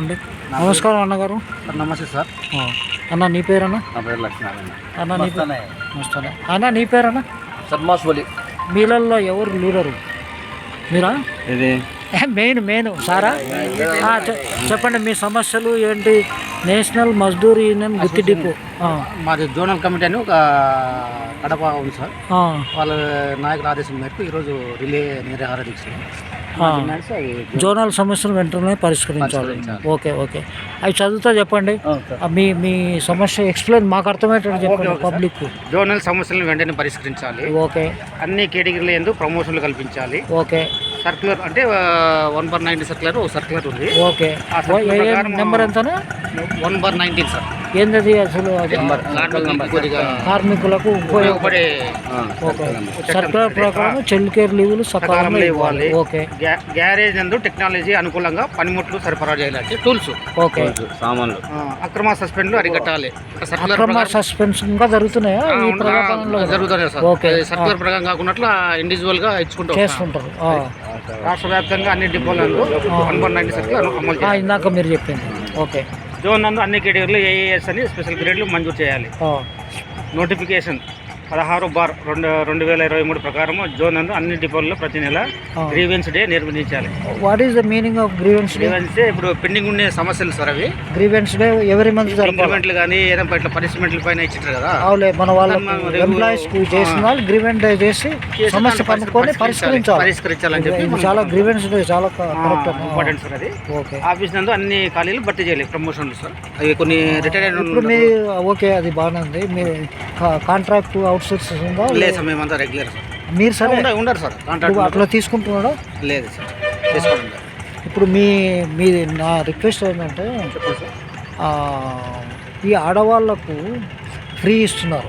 అండి నమస్కారం అన్నగారు. సార్ నమస్తే సార్. అన్న నీ పేరన్నా? నా పేరు లక్ష్మీనారాయణ అన్న నీ పేరు నమస్తే అన్న నీ పేరన్నా? సద్మాస్ వలి. మీలల్లో ఎవరు లీడరు మీరా? ఇది మెయిన్ మెయిన్. సారా? చెప్పండి మీ సమస్యలు ఏంటి? National Mazdoor union Gutti depot. మాది జోనల్ కమిటీ అని ఒక కడప ఉంది సార్. వాళ్ళ నాయకుల ఆదేశం మేరకు ఈరోజు రిలే నిరాహార దీక్ష జోనల్ సమస్యలు వెంటనే పరిష్కరించాలి. Okay okay. అవి చదువుతా చెప్పండి. మీ మీ సమస్య ఎక్స్ప్లెయిన్ మాకు అర్థమయ్యేటట్టు చెప్పండి పబ్లిక్ జోనల్ సమస్యలను వెంటనే పరిష్కరించాలి. ఓకే. అన్ని కేటగిరీల ఎందు ప్రమోషన్లు కల్పించాలి. ఓకే. సర్క్యులర్ అంటే వన్ బర్ నైన్టీ సర్క్యులర్ ఒక సర్క్యులర్ ఉంది. ఓకే. నెంబర్ ఎంతనా? One bar nineteen sir. ఏంటది అసలు అది? కార్మికులకు ఉపయోగపడే సర్కులర్ ప్రకారం చైల్డ్ కేర్ లీవులు సకాలంలో ఇవ్వాలి. ఓకే. గ్యా- గ్యారేజ్ నందు టెక్నాలజీ అనుకూలంగా పనిముట్లు సరఫరా చేయాలి టూల్స్. ఓకే. సామాన్లు. అక్రమ సస్పెండ్లు అరికట్టాలి. అక్రమ సస్పెన్స్ ఇంకా జరుగుతున్నాయా? ఈ జరుగుతున్నాయి సార్. ఓకే. అది సర్కులర్ ప్రకారం కాకుండా ఇండివిజువల్గా ఇచ్చుకుంటూ వస్తాం. రాష్ట్ర వ్యాప్తంగా అన్ని డిపోలందు వన్ వన్ నైన్టీ సర్కులర్ అమలు చేయాలి. ఇందాక మీరు చెప్పింది. ఓకే. జోన్ నందు అన్ని కేటగిరీలు ఏఏఎస్ అని స్పెషల్ గ్రేడ్లు మంజూరు చేయాలి. నోటిఫికేషన్ పదహారు బార్ రెండు రెండు వేల ఇరవై మూడు ప్రకారం జోన్ నందు అన్ని డిపోల్లో ప్రతి నెల. గ్రీవెన్స్ డే నిర్వహించాలి. What is the meaning of grievance day grievance day ఇప్పుడు పెండింగ్ ఉండే సమస్యలు సార్ అవి. గ్రీవెన్స్ డే ఎవరి మంత్ ఇంక్రిమెంట్లు కానీ ఏదైనా ఇట్లా పనిష్మెంట్ల పైన ఇచ్చారు కదా. అవులే మన వాళ్ళ ఎంప్లాయీస్ చేసిన వాళ్ళు గ్రీవెన్స్ డే చేసి సమస్య కనుక్కొని పరిష్కరించాలి. పరిష్కరించాలని చెప్పి చాలా గ్రీవెన్స్ డే చాలా కరెక్ట్ ఇంపార్టెంట్ సార్ అది. ఓకే ఆఫీస్ నందు అన్ని ఖాళీలు భర్తీ చేయాలి ప్రమోషన్లు సార్. అవి కొన్ని రిటైర్డ్ ఇప్పుడు మీ ఓకే అది బాగానే ఉంది. మీ కాంట్రాక్ట్ అవుట్ సోర్స్ ఉందా లేదు సార్ మేమంతా రెగ్యులర్ సార్. మీరు సరే. ఉండ- ఉండరు సార్ కాంట్రాక్ట్ అట్లా తీసుకుంటున్నాడా? లేదు సార్ తీసుకోండి ఇప్పుడు మీ మీ నా రిక్వెస్ట్ ఏంటంటే ఈ ఆడవాళ్ళకు ఫ్రీ ఇస్తున్నారు.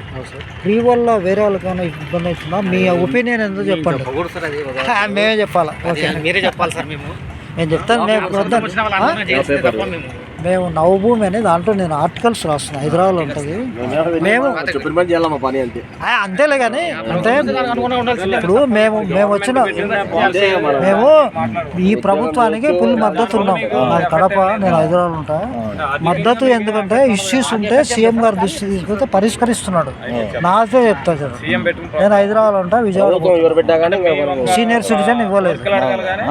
ఫ్రీ వల్ల వేరే వాళ్ళకైనా ఇబ్బంది అవుతుందా? మీ ఒపీనియన్ ఏందో చెప్పండి. మేమే చెప్పాలా? ఓకే. మీరే చెప్పాలి సార్ మేము. నేను చెప్తాను మేము నవభూమి అని దాంట్లో నేను ఆర్టికల్స్ రాస్తున్నా. హైదరాబాద్లో ఉంటుంది. మేము అంతేలే కానీ అంటే ఇప్పుడు మేము మేము వచ్చిన మేము ఈ ప్రభుత్వానికి ఫుల్ మద్దతు ఉన్నాం. నాది కడప నేను హైదరాబాద్ ఉంటా. మద్దతు ఎందుకంటే ఇష్యూస్ ఉంటే సీఎం గారు దృష్టి తీసుకుంటే పరిష్కరిస్తున్నాడు. నాతో చెప్తా చూడు. నేను హైదరాబాద్ ఉంటా విజయవాడ. సీనియర్ సిటిజన్ ఇవ్వలేదు.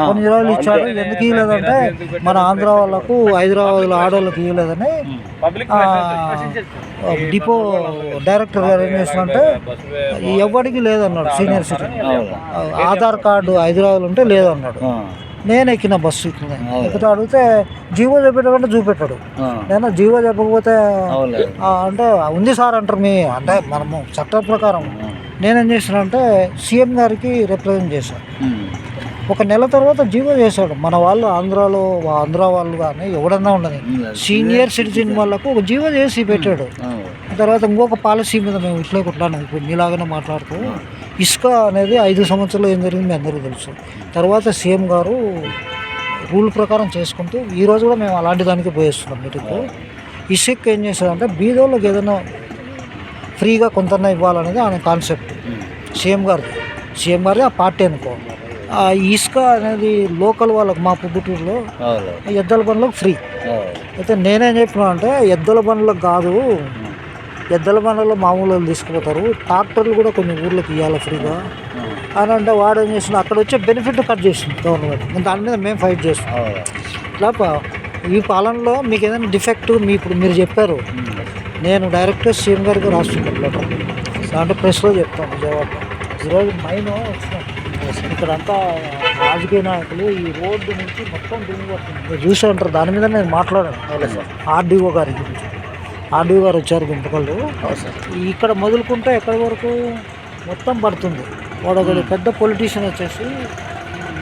కొన్ని రోజులు ఇచ్చాడు ఎందుకు ఇవ్వలేదంటే మన ఆంధ్ర వాళ్ళకు హైదరాబాద్లో ఆడవాళ్ళకి ఇవ్వలేదని డిపో డైరెక్టర్ గారు ఏం చేసినంటే ఎవరికి లేదన్నాడు senior citizen. Aadhaar card Hyderabad ఉంటే లేదన్నాడు. నేను ఎక్కిన బస్సు ఎక్కిన ఎక్కితే అడిగితే జీవో చూపెట్టమంటే చూపెట్టాడు. నేను జీవో చెప్పకపోతే అంటే ఉంది సార్ అంటారు మీ అంటే మనము చట్ట ప్రకారం నేనేం చేసిన అంటే సీఎం గారికి రిప్రజెంట్ చేశాను ఒక నెల తర్వాత జీవో చేశాడు. మన వాళ్ళు ఆంధ్రాలో ఆంధ్ర వాళ్ళు కానీ ఎవడన్నా ఉండదు సీనియర్ సిటిజన్ వాళ్ళకు ఒక జీవో చేసి పెట్టాడు. తర్వాత ఇంకొక పాలసీ మీద మేము ఇట్లే కొట్లాను ఇప్పుడు మీలాగానే మాట్లాడుతూ ఇసుక అనేది ఐదు సంవత్సరాలు ఏం జరిగింది మీ అందరికీ తెలుసు. తర్వాత సీఎం గారు రూల్ ప్రకారం చేసుకుంటూ ఈ రోజు కూడా మేము అలాంటి దానికి పోయేస్తున్నాం మీటింగ్కు ఇసుక ఏం చేశారంటే బీదోళ్ళకి ఏదైనా ఫ్రీగా కొంత ఇవ్వాలనేది ఆయన కాన్సెప్ట్. సీఎం గారిది. సీఎం గారిది ఆ పార్టీ అనుకో. ఆ ఇసుక అనేది లోకల్ వాళ్ళకి మా పుబ్బుటూరులో ఎద్దల బండ్లకు ఫ్రీ. అయితే నేనేం చెప్పినా అంటే ఎద్దల బండ్లకు కాదు ఎద్దల బండ్లలో మామూలు తీసుకుపోతారు. ట్రాక్టర్లు కూడా కొన్ని ఊర్లకు ఇవ్వాలి ఫ్రీగా. అని అంటే వాడు ఏం చేసిన అక్కడ వచ్చే బెనిఫిట్ కట్ చేసింది గవర్నమెంట్ దాని మీద మేము ఫైట్ చేస్తాం. ఇట్లా ఈ పాలనలో మీకు ఏదైనా డిఫెక్ట్ మీ ఇప్పుడు మీరు చెప్పారు. నేను డైరెక్ట్ సీఎం గారికి రాస్తున్నాను. లెటర్ దాంట్లో ప్రెస్లో చెప్తాను విజయవాడలో ఈరోజు మైన్ వచ్చినాం ఇక్కడంతా రాజకీయ నాయకులు ఈ రోడ్డు నుంచి మొత్తం దుమ్ము పడుతుంది మీరు చూసే ఉంటారు. దాని మీద నేను మాట్లాడాను. ఆర్డీఓ గారి గురించి ఆర్డీఓ గారు వచ్చారు గుంటకళ్ళు ఇక్కడ మొదలుకుంటే ఎక్కడి వరకు మొత్తం పడుతుంది. వాడు ఒకడు పెద్ద పొలిటీషియన్ వచ్చేసి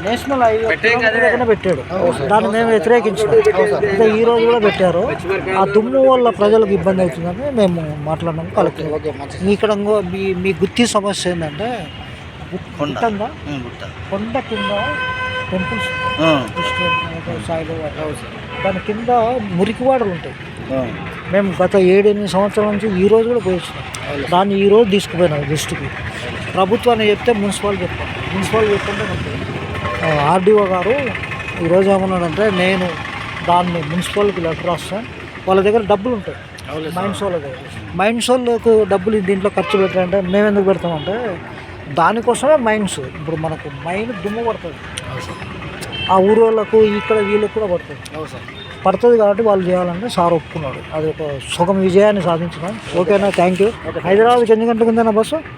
నేషనల్ హైవే పెట్టాడు. దాన్ని మేము వ్యతిరేకించాం ఇంకా ఈ రోజు కూడా పెట్టారు. ఆ దుమ్ము వల్ల ప్రజలకు ఇబ్బంది అవుతుందని మేము మాట్లాడినాం. కలెక్టర్ ఇక్కడ ఇంకో మీ మీ గుత్తి సమస్య ఏంటంటే గుట్టంగా కొండ. కింద టెంపుల్స్. సాయిలు దాని కింద మురికివాడలు ఉంటాయి. మేము గత ఏడు ఎనిమిది సంవత్సరాల నుంచి ఈ రోజు కూడా పోయించినాం దాన్ని ఈ రోజు తీసుకుపోయినాం దృష్టికి. ప్రభుత్వాన్ని చెప్తే మున్సిపల్ చెప్తాం. మున్సిపల్ చెప్తుంటే ఆర్డీఓ గారు ఈరోజు ఏమన్నాడంటే నేను దాన్ని మున్సిపాలిటీ లెటర్ రాస్తాం. వాళ్ళ దగ్గర డబ్బులు ఉంటాయి. మైండ్స్ వాళ్ళ దగ్గర. మైండ్స్ వాళ్ళకు డబ్బులు దీంట్లో ఖర్చు పెట్టారంటే మేము ఎందుకు పెడతామంటే దానికోసమే మైండ్స్ ఇప్పుడు మనకు మైండ్ దుమ్ము పడుతుంది. ఆ ఊరు వాళ్ళకు ఇక్కడ వీళ్ళకు కూడా పడుతుంది. పడుతుంది కాబట్టి వాళ్ళు చేయాలంటే సార్ ఒప్పుకున్నాడు. అది ఒక సుఖం విజయాన్ని సాధించడం ఓకేనా? Thank you. హైదరాబాద్కి ఎన్ని గంటలకు ఉందన్న బస్సు?